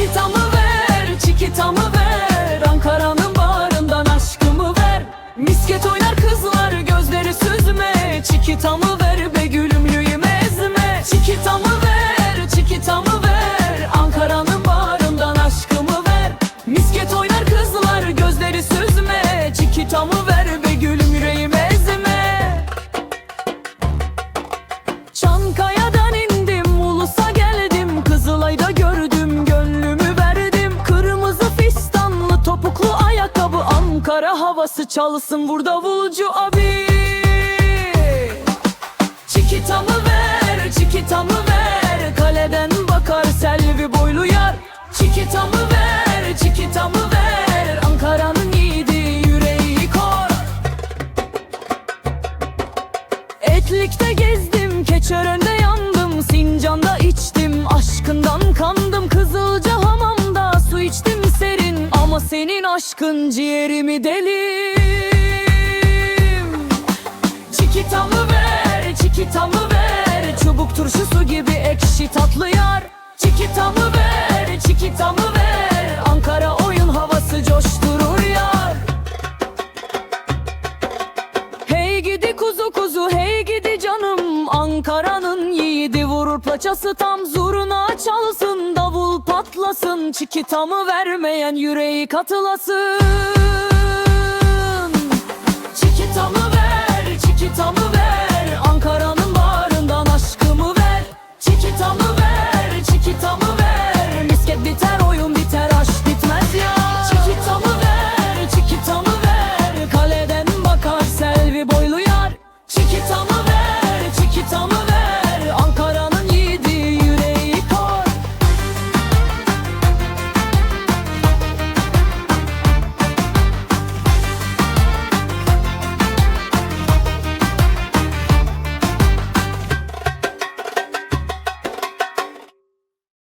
Çikitamı ver, çikitamı ver. Ankara'nın bağrından aşkımı ver. Misket oynar kızlar gözleri süzme. Çikitamı ver be gülüm yüğüm ezme. Çikitamı ver, çikitamı ver. Ankara'nın bağrından aşkımı ver. Misket oynar kızlar gözleri süzme. Çikitamı ver Ankara havası çalsın burada davulcu abi. Çikitamı ver, çikitamı ver. Kaleden bakar selvi boylu yar. Çikitamı ver, çikitamı ver. Ankara'nın yiğidi yüreği kor. Etlik'te gezdim, Keçören'de yandım. Sincan'da senin aşkın ciğerimi delim. Çikitamı ver, çikitamı ver. Çubuk turşusu gibi ekşi tatlı yar. Çikitamı ver, çikitamı ver. Ankara oyun havası coşturur yar. Hey gidi kuzu kuzu hey gidi canım. Ankara'nın yiğidi vurur paçası tam zuruna çalsın Yançı kitamı vermeyen yüreği katılasın. Çikitamı ver, çikitamı ver. Ankara'nın bağrından aşkımı ver. Çikitamı ver, çikitamı ver